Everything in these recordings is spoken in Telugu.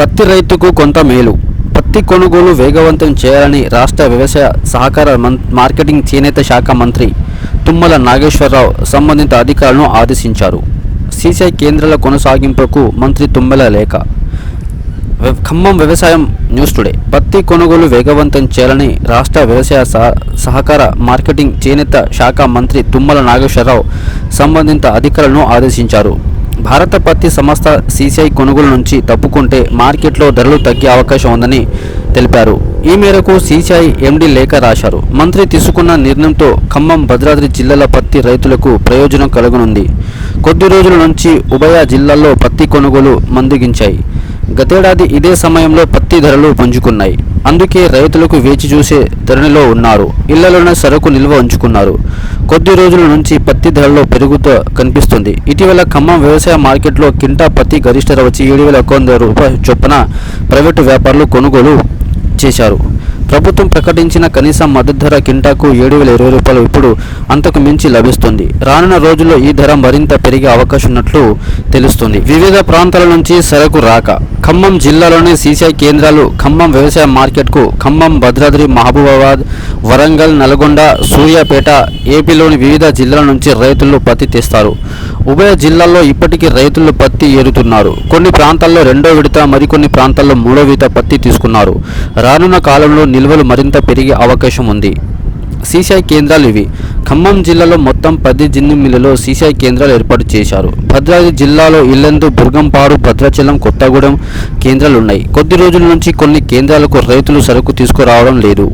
పత్తి రైతుకు కొంత మేలు. పత్తి కొనుగోలు వేగవంతం చేయాలని రాష్ట్ర వ్యవసాయ సహకార మార్కెటింగ్ చేనేత శాఖ మంత్రి తుమ్మల నాగేశ్వరరావు సంబంధిత అధికారులను ఆదేశించారు. సీసీఐ కేంద్రాల కొనసాగింపుకు మంత్రి తుమ్మల లేఖ. ఖమ్మం వ్యవసాయం న్యూస్ టుడే. పత్తి కొనుగోలు వేగవంతం చేయాలని రాష్ట్ర వ్యవసాయ సహకార మార్కెటింగ్ చేనేత శాఖ మంత్రి తుమ్మల నాగేశ్వరరావు సంబంధిత అధికారులను ఆదేశించారు. భారత పత్తి సంస్థ సీసీఐ కొనుగోలు నుంచి తప్పుకుంటే మార్కెట్లో ధరలు తగ్గే అవకాశం ఉందని తెలిపారు. ఈ మేరకు సీసీఐ ఎండీ లేఖ రాశారు. మంత్రి తీసుకున్న నిర్ణయంతో ఖమ్మం భద్రాద్రి జిల్లాల పత్తి రైతులకు ప్రయోజనం కలుగనుంది. కొద్ది రోజుల నుంచి ఉభయ జిల్లాల్లో పత్తి కొనుగోలు మందుగించాయి. గతేడాది ఇదే సమయంలో పత్తి ధరలు పుంజుకున్నాయి. అందుకే రైతులకు వేచి చూసే ధరణిలో ఉన్నారు. ఇళ్ళలోనే సరుకు నిల్వ ఉంచుకున్నారు. కొద్ది రోజుల నుంచి పత్తి ధరలో పెరుగుతూ కనిపిస్తుంది. ఇటీవల ఖమ్మం వ్యవసాయ మార్కెట్లో కింటా పత్తి గరిష్ట ధర వచ్చి ఏడు వేల ఒక వంద రూపాయల చొప్పున ప్రైవేటు వ్యాపారులు కొనుగోలు చేశారు. ప్రభుత్వం ప్రకటించిన కనీస మద్దతు ధర కింటాకు ఏడు వేల ఇరవై రూపాయలు ఇప్పుడు అంతకు మించి లభిస్తుంది. రానున్న రోజుల్లో ఈ ధర మరింత పెరిగే అవకాశం ఉన్నట్లు తెలుస్తుంది. వివిధ ప్రాంతాల నుంచి సరకు రాక. ఖమ్మం జిల్లాలోని సీసీఐ కేంద్రాలు ఖమ్మం వ్యవసాయ మార్కెట్కు ఖమ్మం భద్రాద్రి మహబూబాబాద్ వరంగల్ నల్గొండ సూర్యాపేట ఏపీలోని వివిధ జిల్లాల నుంచి రైతులు పత్తి తెస్తారు. ఉభయ జిల్లాల్లో ఇప్పటికీ రైతులు పత్తి ఏరుతున్నారు. కొన్ని ప్రాంతాల్లో రెండో విడత మరికొన్ని ప్రాంతాల్లో మూడో విడత పత్తి తీసుకున్నారు. రానున్న కాలంలో నిల్వలు మరింత పెరిగే అవకాశం ఉంది. సీసీఐ కేంద్రాలు ఇవి. ఖమ్మం జిల్లాలో మొత్తం పది జిన్ని మిల్లులో సీసీఐ కేంద్రాలు ఏర్పాటు చేశారు. భద్రాద్రి జిల్లాలో ఇల్లందు బుర్గంపాడు భద్రాచలం కొత్తగూడెం కేంద్రాలు ఉన్నాయి కొద్ది రోజుల నుంచి కొన్ని కేంద్రాలకు రైతులు సరుకు తీసుకురావడం లేదు.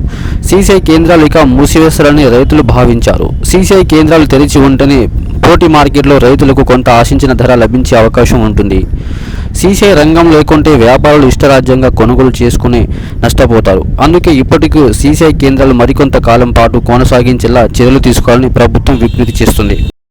సీసీఐ కేంద్రాలు ఇక మూసివేస్తారని రైతులు భావించారు. సీసీఐ కేంద్రాలు తెరిచి ఉంటేనే పోటీ మార్కెట్లో రైతులకు కొంత ఆశించిన ధర లభించే అవకాశం ఉంటుంది. సీసీఐ రంగం లేకుంటే వ్యాపారులు ఇష్టరాజ్యంగా కొనుగోలు చేసుకుని నష్టపోతారు. అందుకే ఇప్పటికీ సీసీఐ కేంద్రాలు మరికొంత కాలం పాటు కొనసాగించేలా చర్యలు తీసుకోవాలని ప్రభుత్వం విజ్ఞప్తి చేస్తుంది.